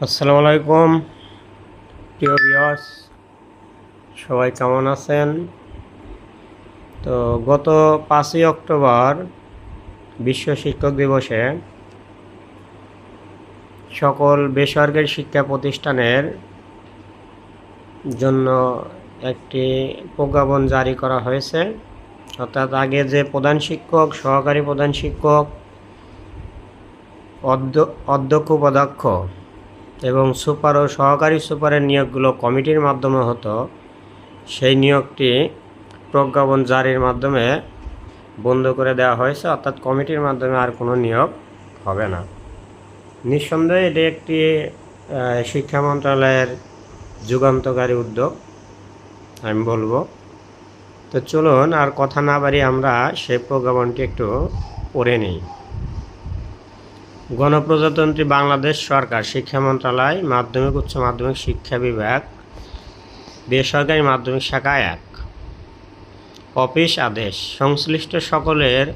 আসসালামু আলাইকুম। প্রিয় বিয়স সবাই কেমন আছেন? তো গত পাঁচই অক্টোবর বিশ্ব শিক্ষক দিবসে সকল বেসরকারি শিক্ষা প্রতিষ্ঠানের জন্য একটি প্রজ্ঞাপন জারি করা হয়েছে। অর্থাৎ আগে যে প্রধান শিক্ষক, সহকারী প্রধান শিক্ষক অধ্য- অধ্যক্ষ, উপাধ্যক্ষ এবং সুপার ও সহকারী সুপারের নিয়োগগুলো কমিটির মাধ্যমে হতো। সেই নিয়োগটি প্রজ্ঞাপন জারির মাধ্যমে বন্ধ করে দেওয়া হয়েছে, অর্থাৎ কমিটির মাধ্যমে আর কোনো নিয়োগ হবে না। নিঃসন্দেহে এটি একটি শিক্ষা মন্ত্রণালয়ের যুগান্তকারী উদ্যোগ, আমি বলব। তো চলুন আর কথা না বাড়িয়ে আমরা সেই প্রজ্ঞাপনটি একটু পড়ে নিই। গণপ্রজাতন্ত্রী বাংলাদেশ সরকার শিক্ষা মন্ত্রণালয়, মাধ্যমিক, উচ্চ মাধ্যমিক শিক্ষা বিভাগ, বেসরকারি মাধ্যমিক শাখা এক। অফিস আদেশ, সংশ্লিষ্ট সকলের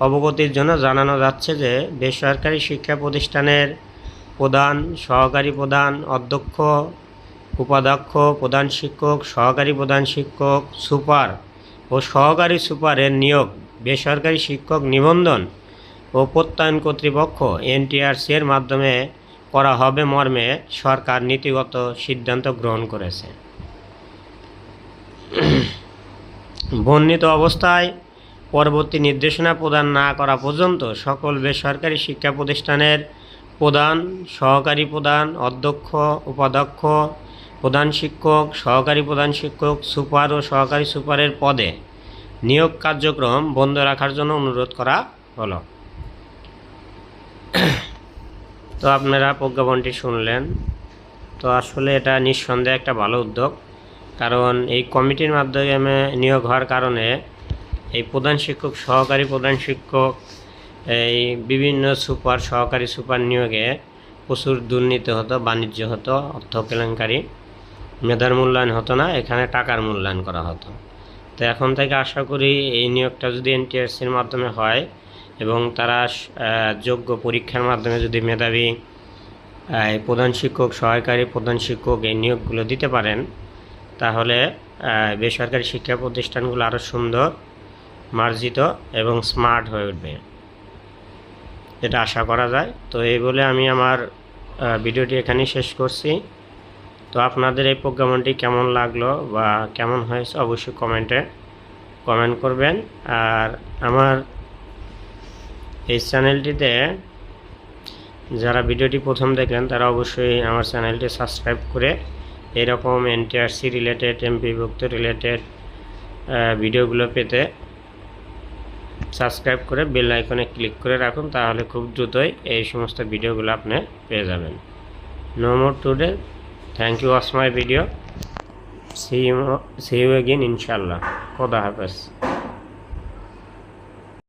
অবগতির জন্য জানানো যাচ্ছে যে বেসরকারি শিক্ষা প্রতিষ্ঠানের প্রধান, সহকারী প্রধান, অধ্যক্ষ, উপাধ্যক্ষ, প্রধান শিক্ষক, সহকারী প্রধান শিক্ষক, সুপার ও সহকারী সুপারের নিয়োগ, বেসরকারি শিক্ষক নিবন্ধন ও প্রত্যয়ন কর্তৃপক্ষ এনটিআরসি এর মাধ্যমে করা হবে মর্মে সরকার নীতিগত সিদ্ধান্ত গ্রহণ করেছে। বর্ণিত অবস্থায় পরবর্তী নির্দেশনা প্রদান না করা পর্যন্ত সকল বেসরকারি শিক্ষা প্রতিষ্ঠানের প্রধান, সহকারী প্রধান, অধ্যক্ষ, উপাধ্যক্ষ, প্রধান শিক্ষক, সহকারী প্রধান শিক্ষক, সুপার ও সহকারী সুপারের পদে নিয়োগ কার্যক্রম বন্ধ রাখার জন্য অনুরোধ করা হলো। তো আপনারা প্রজ্ঞাপনটি শুনলেন। তো আসলে এটা নিঃসন্দেহে একটা ভালো উদ্যোগ। কারণ এই কমিটির মাধ্যমে নিয়োগ হওয়ার কারণে এই প্রধান শিক্ষক, সহকারী প্রধান শিক্ষক, এই বিভিন্ন সুপার, সহকারী সুপার নিয়োগে প্রচুর দুর্নীতি হতো, বাণিজ্য হতো, অর্থ কেলেঙ্কারি, মেধার মূল্যায়ন হতো না, এখানে টাকার মূল্যায়ন করা হতো। তো এখন থেকে আশা করি এই নিয়োগটা যদি এনটিআরসির মাধ্যমে হয় এবং তারা যোগ্য পরীক্ষার মাধ্যমে যদি মেধাবী প্রধান শিক্ষক সহায়কারী প্রধান শিক্ষক এই নিয়োগগুলো দিতে পারেন, তাহলে বেসরকারি শিক্ষা প্রতিষ্ঠানগুলো আরও সুন্দর, মার্জিত এবং স্মার্ট হয়ে উঠবে। এটা আশা করা যায়। তো এই বলে আমি আমার ভিডিওটি এখানেই শেষ করছি। তো আপনাদের এই প্রোগ্রামটি কেমন লাগল বা কেমন হয়েছে অবশ্যই কমেন্টে কমেন্ট করবেন। আর আমার এই চ্যানেলটিতে যারা ভিডিওটি প্রথম দেখলেন, তারা অবশ্যই আমার চ্যানেলটি সাবস্ক্রাইব করে এরকম এনটিআরসি রিলেটেড এমপিভুক্ত রিলেটেড ভিডিওগুলো পেতে সাবস্ক্রাইব করে বেল আইকনে ক্লিক করে রাখুন, তাহলে খুব দ্রুতই এই সমস্ত ভিডিওগুলো আপনি পেয়ে যাবেন। No more today thank you watch my video see you see you again ইনশাল্লাহ খোদা হাফেজ।